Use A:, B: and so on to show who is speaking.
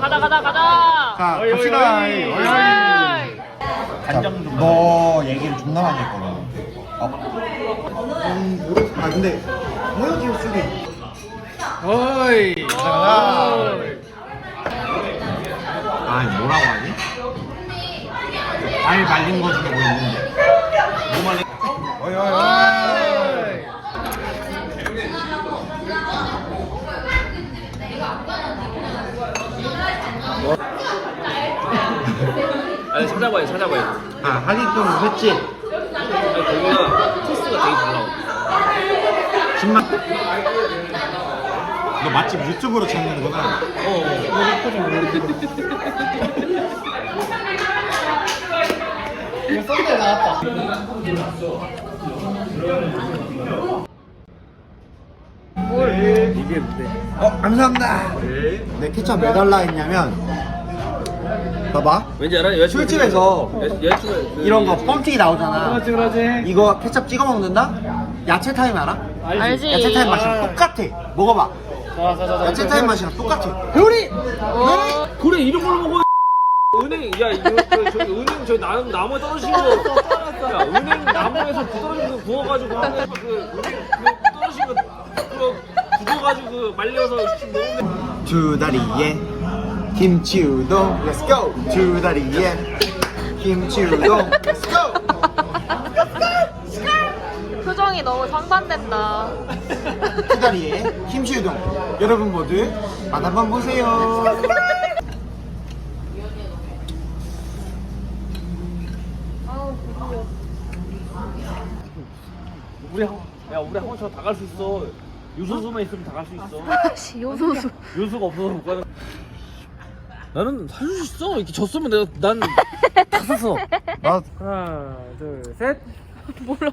A: 가다 가다 가다.
B: 자, 어이, 갑시다. 간장너 얘기를 존나 많이 했거든 어? 음, 아 근데 뭐야 지금 쓰기.
C: 어이
B: 가자. 아니 뭐라고 하지? 알 말린 거 중에 뭐 있는데? 뭐 말린? 어이 어이 어이.
C: 아니 찾아봐요 찾아봐요.
B: 아 하기끔 했지.
C: 아니 거기가 코스가 되게 잘 나와.
B: 10만. 너 맛집 유튜브로 찾는구나.
C: 이게 뭔데?
B: 어 감사합니다. 내 케첩 왜 달라 했냐면 봐봐
C: 왠지 알아? 여자친구
B: 술집에서
C: 여- 여자친구 그-
B: 이런 거 뻥튀기 나오잖아.
C: 그렇지 그렇지.
B: 이거 케첩 찍어 먹는다? 야채 타임 알아?
A: 알지.
B: 야채 타임 맛이랑 똑같아. 먹어봐.
C: 자자자자.
B: 야채 타임 맛이랑 똑같아. 회오리.
A: 어,
C: 그래 이런 걸로 먹어. 은행 야 이거 저, 저기 은행 저 나무 나무에 떨어진 거. 야 은행 나무에서 부러진 거 구워가지고 하는 그 은행 그 떨어진 거 그거 구워가지고 그 말려서 먹는.
B: 두 다리에 김치 우동. Let's go. 두 다리에 김치 우동. Let's go.
A: 표정이 너무 상반된다.
B: 두 다리에 김치 우동. 여러분 모두 맛 한번 보세요.
C: 우리 한, 야 우리 한번 저다 갈 수 있어. 유소수만 있으면 다 갈 수 있어.
A: 씨 요소수.
C: 유수가 없어서 못 가는. 나는 살수 있어. 이렇게 졌으면 내가 난다 썼어.
B: 나
C: 하나, 둘, 셋.
A: 몰라.